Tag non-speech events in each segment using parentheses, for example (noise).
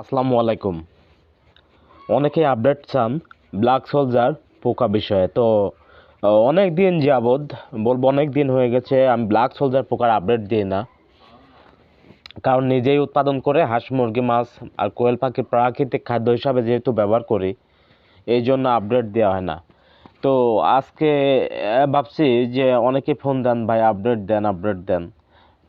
আসসালামু আলাইকুম। অনেকেই আপডেট চান ব্ল্যাক সোলজার পোকা বিষয়ে। তো অনেক দিন যাবৎ বলব অনেক দিন হয়ে গেছে, আমি ব্ল্যাক সোলজার পোকার আপডেট দিই না। কারণ নিজেই উৎপাদন করে হাঁস, মুরগি, মাছ আর কোয়েল পাখি প্রাকৃতিক খাদ্য হিসাবে যেহেতু ব্যবহার করি, এই জন্য আপডেট দেওয়া হয় না। তো, আজকে ভাবছি যে অনেকে ফোন দেন, ভাই আপডেট দেন আপডেট দেন।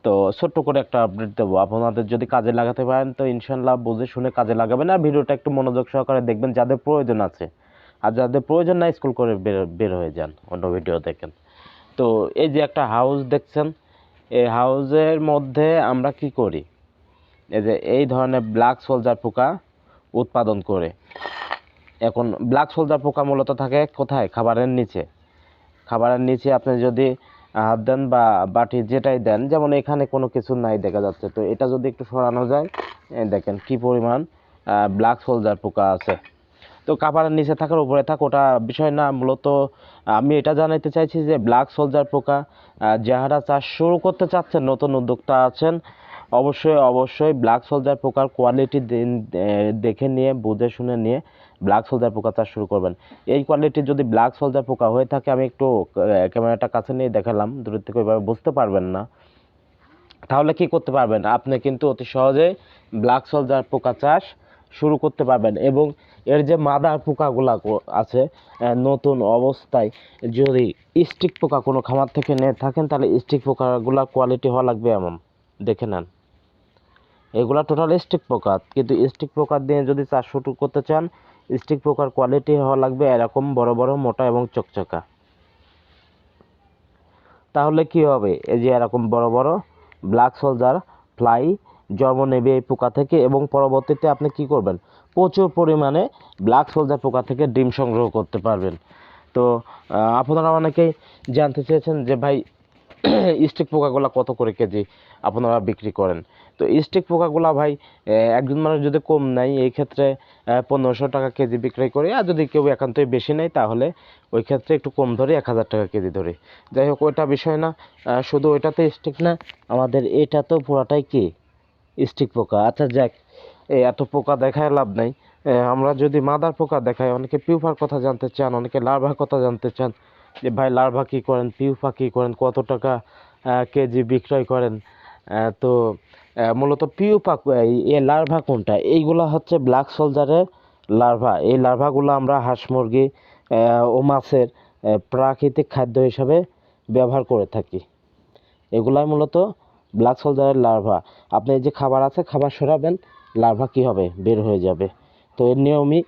তো ছোট্ট করে একটা আপডেট দেবো। আপনাদের যদি কাজে লাগাতে পারেন তো ইনশাল্লাহ বুঝে শুনে কাজে লাগাবেন আর ভিডিওটা একটু মনোযোগ সহকারে দেখবেন যাদের প্রয়োজন আছে। আর যাদের প্রয়োজন নাই স্কুল করে বের বের হয়ে যান অন্য ভিডিও দেখেন। তো এই যে একটা হাউস দেখছেন, এই হাউসের মধ্যে আমরা কি করি? এই যে এই ধরনের ব্ল্যাক সোলজার পোকা উৎপাদন করে। এখন ব্ল্যাক সোলজার পোকা মূলত থাকে কোথায়? খাবারের নিচে। খাবারের নিচে আপনি যদি হাত দেন বা বাটি যেটাই দেন, যেমন এখানে কোনো কিছু নাই দেখা যাচ্ছে। তো এটা যদি একটু সরানো যায় দেখেন কি পরিমাণ ব্ল্যাক সোলজার পোকা আছে। তো খাবারের নিচে থাকার উপরে থাক, ওটা বিষয় না, মূলত আমি এটা জানাইতে চাইছি যে ব্ল্যাক সোলজার পোকা যাহারা চাষ শুরু করতে চাচ্ছেন, নতুন উদ্যোক্তা আছেন, অবশ্যই অবশ্যই ব্ল্যাক সোলজার পোকার কোয়ালিটি দেখে নিয়ে, বুঝে শুনে নিয়ে ব্ল্যাক সোলজার পোকা চাষ শুরু করবেন। এই কোয়ালিটির যদি ব্ল্যাক সোলজার পোকা হয়ে থাকে, আমি একটু ক্যামেরাটা কাছে নিয়ে দেখালাম দূর থেকে ওইভাবে বুঝতে পারবেন না। তাহলে কি করতে পারবেন? আপনি কিন্তু অতি সহজে ব্ল্যাক সোলজার পোকা চাষ শুরু করতে পারবেন এবং এর যে মাদার পোকাগুলা আছে নতুন অবস্থায় যদি স্টিক পোকা কোনো খামার থেকে নিয়ে থাকেন, তাহলে স্টিক পোকাগুলা কোয়ালিটি হওয়া লাগবে এমন। দেখে নেন। এগুলা টোটাল স্টিক পোকা, কিন্তু স্টিক পোকা দিয়ে যদি চাষ শুরু করতে চান স্টিক পোকার কোয়ালিটি হওয়া লাগবে এরকম বড় বড়, মোটা এবং চকচকা। তাহলে কি হবে? এই যে এরকম বড় বড় ব্ল্যাক সোলজার ফ্লাই জন্ম নেবে এই পোকা থেকে এবং পরবর্তীতে আপনি কি করবেন? প্রচুর পরিমাণে ব্ল্যাক সোলজার পোকা থেকে ডিম সংগ্রহ করতে পারবেন। তো আপনারা অনেকেই জানতে চেয়েছেন যে ভাই (clears throat) স্টিক পোকাগুলো কত করে কেজি আপনারা বিক্রি করেন? তো স্টিক পোকাগুলো ভাই একজন মানুষ যদি কম নেয়, এই ক্ষেত্রে পনেরোশো টাকা কেজি বিক্রয় করে, আর যদি কেউ একান্তই বেশি নেয়, তাহলে ওই ক্ষেত্রে একটু কম ধরে, এক হাজার টাকা কেজি ধরে। যাই হোক, ওইটা বিষয় না। শুধু ওইটাতে স্টিক না, আমাদের এটা তো পুরাটাই কি? স্টিক পোকা। আচ্ছা যাক এত পোকা দেখায় লাভ নাই। আমরা যদি মাদার পোকা দেখাই, অনেকে পিউফার কথা জানতে চান, অনেকে লার্ভার কথা জানতে চান যে ভাই লার্ভা কী করেন পিউফা কী করেন, কত টাকা কেজি বিক্রয় করেন? তো মূলত পিউপা এই লার্ভা কোনটা? এইগুলা হচ্ছে ব্ল্যাক সোলজারের লার্ভা। এই লার্ভাগুলো আমরা হাঁস মুরগি ও মাছের প্রাকৃতিক খাদ্য হিসাবে ব্যবহার করে থাকি। এগুলাই মূলত ব্ল্যাক সোলজারের লার্ভা। আপনি যে খাবার আছে, খাবার সরাবেন, লার্ভা কি হবে? বের হয়ে যাবে। তো এর নিয়মই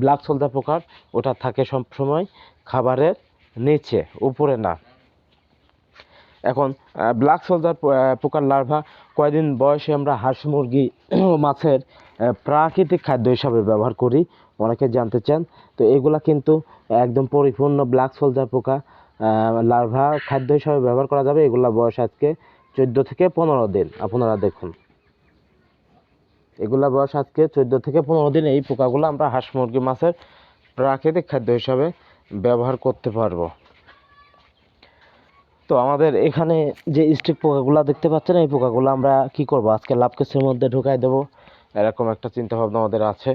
ব্ল্যাক সোলজার পোকার ওটা থাকে সব সময় খাবারের নিচে, উপরে না। এখন ব্ল্যাক সোলজার পোকার লার্ভা কয়দিন বয়সে আমরা হাঁস মুরগি মাছের প্রাকৃতিক খাদ্য হিসাবে ব্যবহার করি, অনেকে জানতে চান। তো এগুলা কিন্তু একদম পরিপূর্ণ ব্ল্যাক সোলজার পোকা লার্ভা খাদ্য হিসাবে ব্যবহার করা যাবে। এগুলা বয়স আজকে চোদ্দ থেকে পনেরো দিন। আপনারা দেখুন। এগুলা বয়স আজকে চোদ্দ থেকে পনেরো দিন এই পোকাগুলো আমরা হাঁস মুরগি মাছের প্রাকৃতিক খাদ্য হিসাবে ব্যবহার করতে পারব। তো আমাদের এখানে যে স্টিক পোকাগুলো দেখতে পাচ্ছেন, এই পোকাগুলো আমরা কি করব? আজকে লাভ কেসের মধ্যে ঢুকাই দেব। এরকম একটা চিন্তা ভাবনা আমাদের আছে।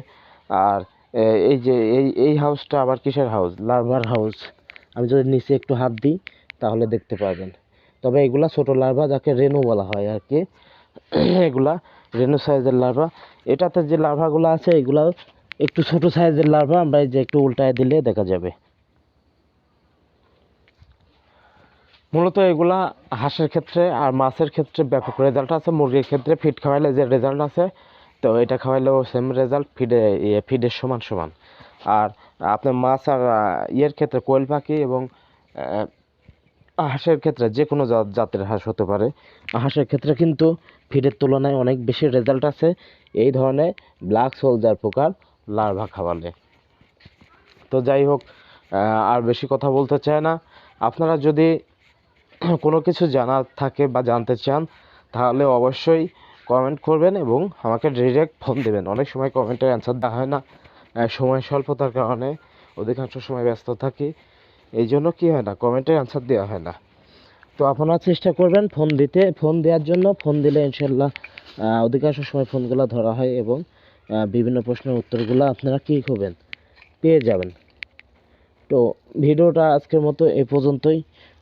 আর এই যে, এই এই হাউসটা আবার কিসের হাউস? লার্ভার হাউস। আমি যদি নিচে একটু হাত দিই, তাহলে দেখতে পাবেন তবে এগুলা ছোট লার্ভা, যাকে রেনু বলা হয় আর কি। এগুলা রেনু সাইজের লার্ভা। এটাতে যে লার্ভাগুলো আছে এগুলা একটু ছোট সাইজের লার্ভা। আমরা এই যে একটু উল্টায় দিলে দেখা যাবে। মূলত এগুলা হাঁসের ক্ষেত্রে আর মাছের ক্ষেত্রে ব্যাপক রেজাল্ট আছে, মুরগির ক্ষেত্রে ফিড খাওয়াইলে যে রেজাল্ট আছে, তো এটা খাওয়াইলেও সেম রেজাল্ট ফিডে ইয়ে ফিডের সমান সমান। আর আপনার মাছ আর ইয়ের ক্ষেত্রে কোয়েল পাখি এবং হাঁসের ক্ষেত্রে যে কোনো জাতের হাঁস হতে পারে। হাঁসের ক্ষেত্রে কিন্তু ফিডের তুলনায় অনেক বেশি রেজাল্ট আছে, এই ধরনের ব্ল্যাক সোলজার পোকার লার্ভা খাওয়ালে। তো যাই হোক আর বেশি কথা বলতে চায় না। আপনারা যদি (clears throat) কোনো কিছু জানার থাকে বা জানতে চান, তাহলে অবশ্যই কমেন্ট করবেন এবং আমাকে ডিরেক্ট ফোন দেবেন। অনেক সময় কমেন্টের অ্যান্সার দেওয়া হয় না। সময় স্বল্পতার কারণে অধিকাংশ সময় ব্যস্ত থাকি। এই জন্য কী হয় না কমেন্টের অ্যান্সার দেওয়া হয় না। তো আপনারা চেষ্টা করবেন ফোন দিতে। ফোন দেওয়ার জন্য ফোন দিলে ইনশাল্লাহ অধিকাংশ সময় ফোনগুলো ধরা হয় এবং বিভিন্ন প্রশ্নের উত্তরগুলো আপনারা কী করবেন পেয়ে যাবেন। তো ভিডিওটা আজকের মতো এ পর্যন্তই।